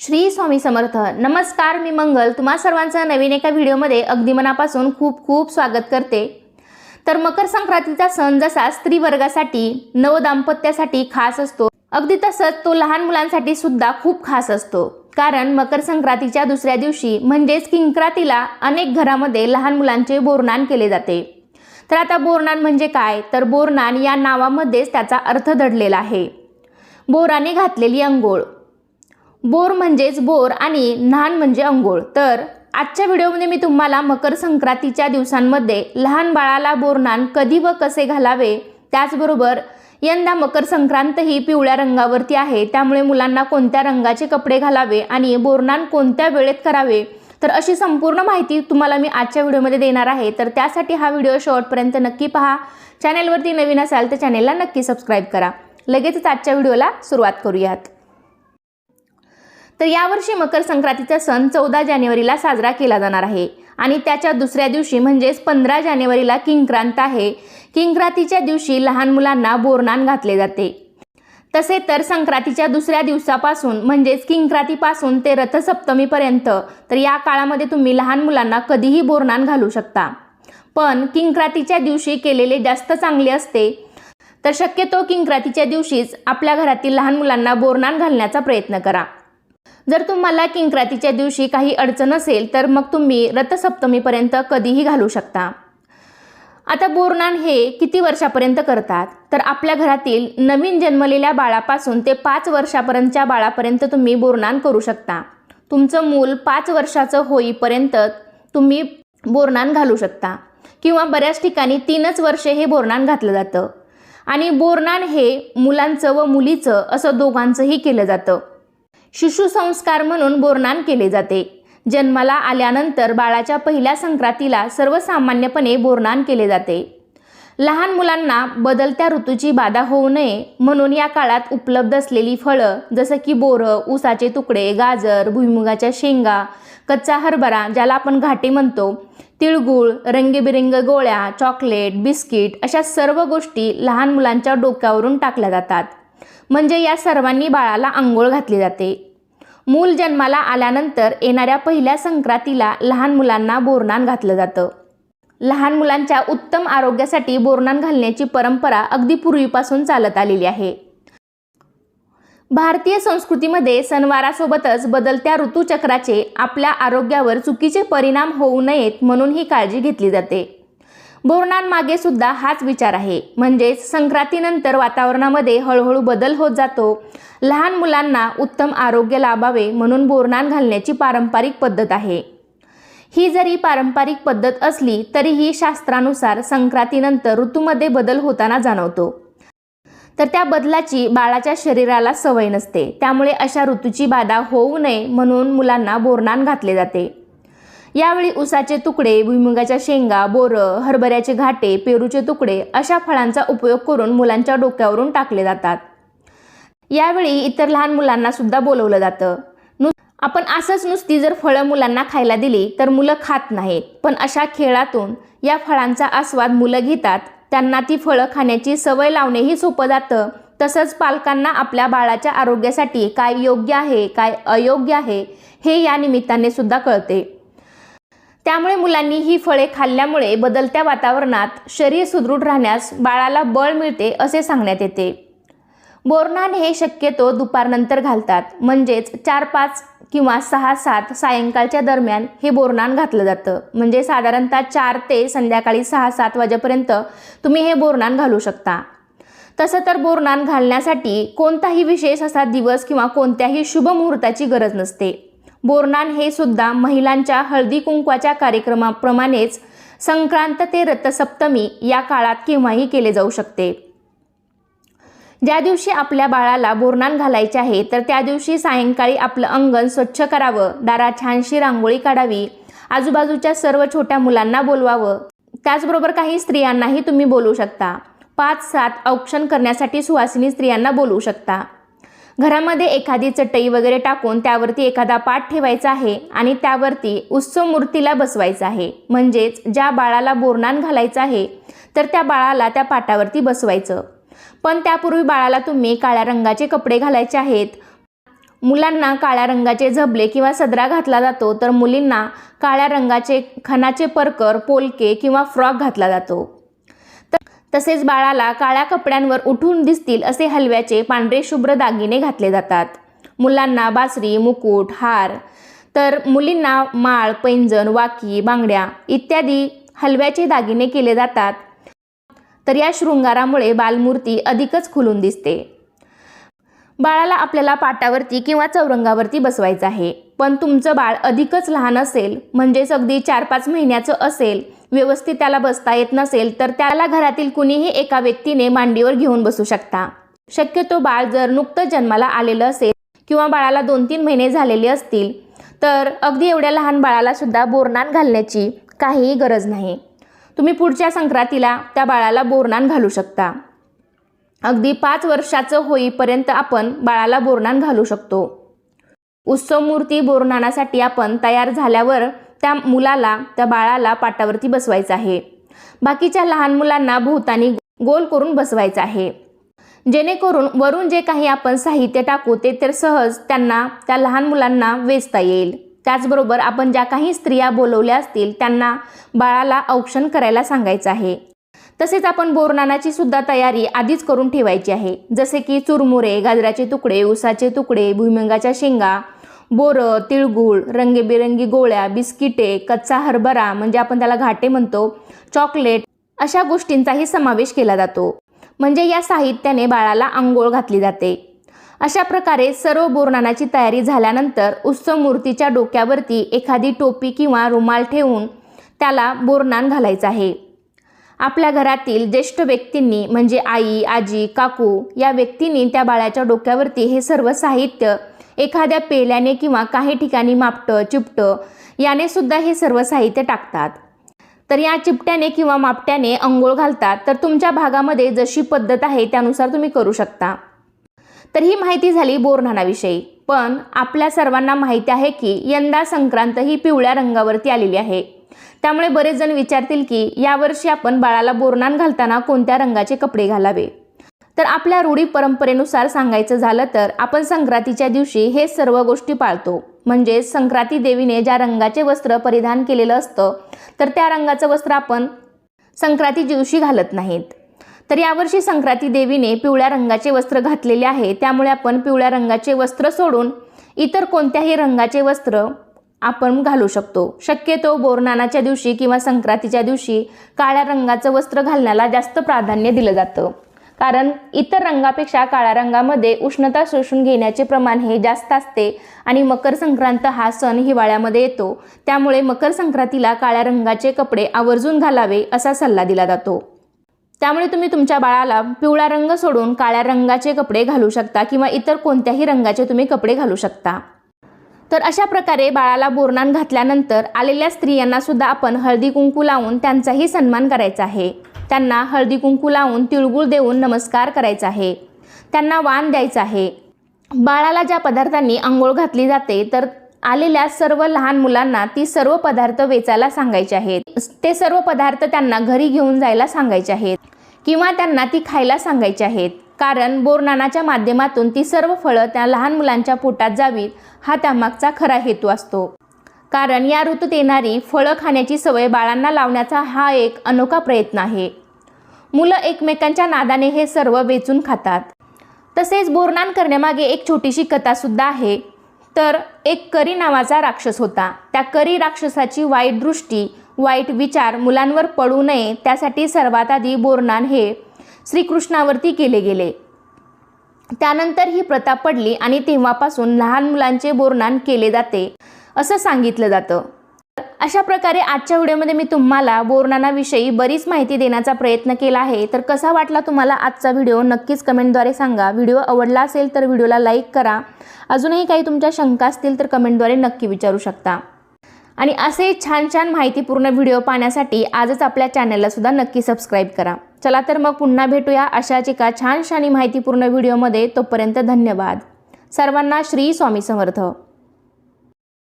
श्री स्वामी समर्थ. नमस्कार मी मंगल. तुम्हा सर्वांचं नवीन एका व्हिडिओमध्ये अगदी मनापासून खूप खूप स्वागत करते. तर मकर संक्रांतीचा सण जसा स्त्री वर्गासाठी नवदाम्पत्यासाठी खास असतो अगदी तसंच तो लहान मुलांसाठी सुद्धा खूप खास असतो. कारण मकर संक्रांतीच्या दुसऱ्या दिवशी म्हणजेच किंक्रातीला अनेक घरामध्ये लहान मुलांचे बोरनान केले जाते. तर आता बोरनान म्हणजे काय? तर बोरनान या नावामध्येच त्याचा अर्थ दडलेला आहे. बोराने घातलेली अंघोळ. बोर म्हणजेच बोर आणि न्हाण म्हणजे अंघोळ. तर आजच्या व्हिडिओमध्ये मी तुम्हाला मकर संक्रांतीच्या दिवसांमध्ये लहान बाळाला बोरनान कधी व कसे घालावे त्याचबरोबर यंदा मकर संक्रांत ही पिवळ्या रंगावरती आहे त्यामुळे मुलांना कोणत्या रंगाचे कपडे घालावे आणि बोरनान कोणत्या वेळेत करावे तर अशी संपूर्ण माहिती तुम्हाला मी आजच्या व्हिडिओमध्ये देणार आहे. तर त्यासाठी हा व्हिडिओ शेवटपर्यंत नक्की पहा. चॅनेलवरती नवीन असाल तर चॅनेलला नक्की सबस्क्राईब करा. लगेचच आजच्या व्हिडिओला सुरुवात करूयात. तर यावर्षी मकर संक्रांतीचा सण चौदा जानेवारीला साजरा केला जाणार आहे. आणि त्याच्या दुसऱ्या दिवशी म्हणजेच पंधरा जानेवारीला किंक्रांत आहे. किंक्रांतीच्या दिवशी लहान मुलांना बोरनान घातले जाते. तसे तर संक्रांतीच्या दुसऱ्या दिवसापासून म्हणजेच किंक्रांतीपासून ते रथसप्तमीपर्यंत तर या काळामध्ये तुम्ही लहान मुलांना कधीही बोरनान घालू शकता. पण किंक्रांतीच्या दिवशी केलेले जास्त चांगले असते. तर शक्यतो किंक्रांतीच्या दिवशीच आपल्या घरातील लहान मुलांना बोरनान घालण्याचा प्रयत्न करा. जर तुम्हाला किंक्रातीच्या दिवशी काही अडचण असेल तर मग तुम्ही रथसप्तमीपर्यंत कधीही घालू शकता. आता बोरनान हे किती वर्षापर्यंत करतात? तर आपल्या घरातील नवीन जन्मलेल्या बाळापासून ते पाच वर्षापर्यंतच्या बाळापर्यंत तुम्ही बोरनान करू शकता. तुमचं मूल पाच वर्षाचं होईपर्यंत तुम्ही बोरनान घालू शकता. किंवा बऱ्याच ठिकाणी तीनच वर्षे हे बोरनान घातलं जातं. आणि बोरनान हे मुलांचं व मुलीचं असं दोघांचंही केलं जातं. शिशुसंस्कार म्हणून बोरनान केले जाते. जन्माला आल्यानंतर बाळाच्या पहिल्या संक्रांतीला सर्वसामान्यपणे बोरनान केले जाते. लहान मुलांना बदलत्या ऋतूची बाधा होऊ नये म्हणून या काळात उपलब्ध असलेली फळं जसं की बोरं ऊसाचे तुकडे गाजर भुईमुगाच्या शेंगा कच्चा हरभरा ज्याला आपण घाटे म्हणतो तिळगुळ रंगीबिरंग गोळ्या चॉकलेट बिस्किट अशा सर्व गोष्टी लहान मुलांच्या डोक्यावरून टाकल्या जातात. म्हणजे या सर्वांनी बाळाला आंघोळ घातली जाते. मूल जन्माला आल्यानंतर येणाऱ्या पहिल्या संक्रांतीला लहान मुलांना बोरनान घातलं जातं. लहान मुलांच्या उत्तम आरोग्यासाठी बोरनान घालण्याची परंपरा अगदी पूर्वीपासून चालत आलेली आहे. भारतीय संस्कृतीमध्ये सणवारासोबतच बदलत्या ऋतूचक्राचे आपल्या आरोग्यावर चुकीचे परिणाम होऊ नयेत म्हणून ही काळजी घेतली जाते. बोरणांमागे सुद्धा हाच विचार आहे. म्हणजेच संक्रांतीनंतर वातावरणामध्ये हळूहळू बदल होत जातो. लहान मुलांना उत्तम आरोग्य लाभावे म्हणून बोरणान घालण्याची पारंपरिक पद्धत आहे. ही जरी पारंपरिक पद्धत असली तरीही शास्त्रानुसार संक्रांतीनंतर ऋतूमध्ये बदल होताना जाणवतो. तर त्या बदलाची बाळाच्या शरीराला सवय नसते. त्यामुळे अशा ऋतूची बाधा होऊ नये म्हणून मुलांना बोरणान घातले जाते. यावेळी उसाचे तुकडे भुईमुगाच्या शेंगा बोरं हरभऱ्याचे घाटे पेरूचे तुकडे अशा फळांचा उपयोग करून मुलांच्या डोक्यावरून टाकले जातात. यावेळी इतर लहान मुलांना सुद्धा बोलवलं जातं. नु आपण असंच नुसती जर फळं मुलांना खायला दिली तर मुलं खात नाहीत. पण अशा खेळातून या फळांचा आस्वाद मुलं घेतात. त्यांना ती फळं खाण्याची सवय लावणेही सोपं जातं. तसंच पालकांना आपल्या बाळाच्या आरोग्यासाठी काय योग्य आहे काय अयोग्य आहे हे या निमित्ताने सुद्धा कळते. त्यामुळे मुलांनी ही फळे खाल्ल्यामुळे बदलत्या वातावरणात शरीर सुदृढ राहण्यास बाळाला बळ मिळते असे सांगण्यात येते. बोरनान हे शक्यतो दुपारनंतर घालतात. म्हणजेच चार पाच किंवा सहा सात सायंकाळच्या दरम्यान हे बोरनान घातलं जातं. म्हणजे साधारणतः चार ते संध्याकाळी सहा सात वाजेपर्यंत तुम्ही हे बोरनान घालू शकता. तसं तर बोरनान घालण्यासाठी कोणताही विशेष असा दिवस किंवा कोणत्याही शुभ मुहूर्ताची गरज नसते. बोरनान हे सुद्धा महिलांच्या हळदी कुंकवाच्या कार्यक्रमाप्रमाणेच संक्रांत ते रथसप्तमी या काळात केव्हाही केले जाऊ शकते. ज्या दिवशी आपल्या बाळाला बोरनान घालायचे आहे तर त्या दिवशी सायंकाळी आपलं अंगण स्वच्छ करावं दारात छानशी रांगोळी काढावी आजूबाजूच्या सर्व छोट्या मुलांना बोलवावं. त्याचबरोबर काही स्त्रियांनाही तुम्ही बोलू शकता. पाच सात औक्षण करण्यासाठी सुवासिनी स्त्रियांना बोलवू शकता. घरामध्ये एखादी चटई वगैरे टाकून त्यावरती एखादा पाठ ठेवायचा आहे आणि त्यावरती उत्सव मूर्तीला बसवायचं आहे. म्हणजेच ज्या बाळाला बोरणान घालायचं आहे तर त्या बाळाला त्या पाटावरती बसवायचं. पण त्यापूर्वी बाळाला तुम्ही काळ्या रंगाचे कपडे घालायचे आहेत. मुलांना काळ्या रंगाचे झबले किंवा सदरा घातला जातो तर मुलींना काळ्या रंगाचे खणाचे परकर पोलके किंवा फ्रॉक घातला जातो. तसेच बाळाला काळ्या कपड्यांवर उठून दिसतील असे हलव्याचे पांढरे शुभ्र दागिने घातले जातात. मुलांना बासरी मुकुट हार तर मुलींना माळ पैंजण वाकी बांगड्या इत्यादी हलव्याचे दागिने केले जातात. तर या शृंगारामुळे बालमूर्ती अधिकच खुलून दिसते. बाळाला आपल्याला पाटावरती किंवा चौरंगावरती बसवायचं आहे. पण तुमचं बाळ अधिकच लहान असेल म्हणजेच अगदी चार पाच महिन्याचं असेल व्यवस्थित त्याला बसता येत नसेल तर त्याला घरातील कुणीही एका व्यक्तीने मांडीवर घेऊन बसू शकता. शक्यतो बाळ जर नुकतं जन्माला आलेलं असेल किंवा बाळाला दोन तीन महिने झालेले असतील तर अगदी एवढ्या लहान बाळाला सुद्धा बोरनान घालण्याची काहीही गरज नाही. तुम्ही पुढच्या संक्रांतीला त्या बाळाला बोरनान घालू शकता. अगदी पाच वर्षाचं होईपर्यंत आपण बाळाला बोरणान घालू शकतो. उत्सव मूर्ती बोरणानासाठी आपण तयार झाल्यावर त्या मुलाला त्या बाळाला पाटावरती बसवायचं आहे. बाकीच्या लहान मुलांना भोवतानी गोल करून बसवायचं आहे. जेणेकरून वरून जे काही आपण साहित्य टाकू ते तर सहज त्यांना त्या लहान मुलांना वेचता येईल. त्याचबरोबर आपण ज्या काही स्त्रिया बोलवल्या असतील त्यांना बाळाला औक्षण करायला सांगायचं आहे. तसेच आपण बोरनानाची सुद्धा तयारी आधीच करून ठेवायची आहे. जसे की चुरमुरे गाजराचे तुकडे उसाचे तुकडे भुईमुंगाच्या शेंगा बोरं तिळगुळ रंगीबेरंगी गोळ्या बिस्किटे कच्चा हरभरा म्हणजे आपण त्याला घाटे म्हणतो चॉकलेट अशा गोष्टींचाही समावेश केला जातो. म्हणजे या साहित्याने बाळाला आंघोळ घातली जाते. अशा प्रकारे सर्व बोरनानाची तयारी झाल्यानंतर उत्सव मूर्तीच्या डोक्यावरती एखादी टोपी किंवा रुमाल ठेवून त्याला बोरनान घालायचं आहे. आपल्या घरातील ज्येष्ठ व्यक्तींनी म्हणजे आई आजी काकू या व्यक्तींनी त्या बाळाच्या डोक्यावरती हे सर्व साहित्य एखाद्या पेल्याने किंवा काही ठिकाणी मापटं चिपटं याने सुद्धा हे सर्व साहित्य टाकतात. तर या चिपट्याने किंवा मापट्याने अंघोळ घालतात. तर तुमच्या भागामध्ये जशी पद्धत आहे त्यानुसार तुम्ही करू शकता. तर ही माहिती झाली बोरनानाविषयी पण आपल्या सर्वांना माहिती आहे की यंदा संक्रांत ही पिवळ्या रंगावरती आलेली आहे. त्यामुळे बरेच जण विचारतील की यावर्षी आपण बाळाला बोरनान घालताना कोणत्या रंगाचे कपडे घालावे? तर आपल्या रूढी परंपरेनुसार सांगायचं झालं तर आपण संक्रांतीच्या दिवशी हे सर्व गोष्टी पाळतो. म्हणजे संक्रांती देवीने ज्या रंगाचे वस्त्र परिधान केलेलं असतं तर त्या रंगाचं वस्त्र आपण संक्रांती दिवशी घालत नाहीत. तर यावर्षी संक्रांती देवीने पिवळ्या रंगाचे वस्त्र घातलेले आहे त्यामुळे आपण पिवळ्या रंगाचे वस्त्र सोडून इतर कोणत्याही रंगाचे वस्त्र आपण घालू शकतो. शक्यतो बोरनानाच्या दिवशी किंवा संक्रांतीच्या दिवशी काळ्या रंगाचं वस्त्र घालण्याला जास्त प्राधान्य दिलं जातं. कारण इतर रंगापेक्षा काळ्या रंगामध्ये उष्णता शोषून घेण्याचे प्रमाण हे जास्त असते आणि मकर संक्रांत हा सण हिवाळ्यामध्ये येतो. त्यामुळे मकर संक्रांतीला काळ्या रंगाचे कपडे आवर्जून घालावे असा सल्ला दिला जातो. त्यामुळे तुम्ही तुमच्या बाळाला पिवळा रंग सोडून काळ्या रंगाचे कपडे घालू शकता किंवा इतर कोणत्याही रंगाचे तुम्ही कपडे घालू शकता. तर अशा प्रकारे बाळाला बोरणान घातल्यानंतर आलेल्या स्त्रियांना सुद्धा आपण हळदी कुंकू लावून त्यांचाही सन्मान करायचा आहे. त्यांना हळदी कुंकू लावून तिळगुळ देऊन नमस्कार करायचा आहे. त्यांना वाण द्यायचं आहे. बाळाला ज्या पदार्थांनी आंघोळ घातली जाते तर आलेल्या सर्व लहान मुलांना ती सर्व पदार्थ वेचायला सांगायचे आहेत. ते सर्व पदार्थ त्यांना घरी घेऊन जायला सांगायचे आहेत किंवा त्यांना ती खायला सांगायची आहेत. कारण बोरनानाच्या माध्यमातून ती सर्व फळं त्या लहान मुलांच्या पोटात जावीत हा त्यामागचा खरा हेतू असतो. कारण या ऋतूत येणारी फळं खाण्याची सवय बाळांना लावण्याचा हा एक अनोखा प्रयत्न आहे. मुलं एकमेकांच्या नादाने हे सर्व वेचून खातात. तसेच बोरनान करण्यामागे एक छोटीशी कथासुद्धा आहे. तर एक करी नावाचा राक्षस होता. त्या करी राक्षसाची वाईट दृष्टी वाईट विचार मुलांवर पडू नये त्यासाठी सर्वात आधी बोरनान हे श्रीकृष्णावरती केले गेले. त्यानंतर ही प्रथा पडली आणि तेव्हापासून लहान मुलांचे बोरनान केले जाते असं सांगितलं जातं. अशा प्रकारे आजच्या व्हिडिओमध्ये मी तुम्हाला बोरनानाविषयी बरीच माहिती देण्याचा प्रयत्न केला आहे. तर कसा वाटला तुम्हाला आजचा व्हिडिओ? नक्कीच कमेंटद्वारे सांगा. व्हिडिओ आवडला असेल तर व्हिडिओला लाईक करा. अजूनही काही तुमच्या शंका असतील तर कमेंटद्वारे नक्की विचारू शकता. आणि असे छान छान माहितीपूर्ण व्हिडिओ पाहण्यासाठी आजच आपल्या चॅनलला सुद्धा नक्की सबस्क्राईब करा. चला तर मग पुन्हा भेटूया अशाच एका छानशा माहितीपूर्ण व्हिडिओमध्ये. तोपर्यंत धन्यवाद. सर्वांना श्री स्वामी समर्थ.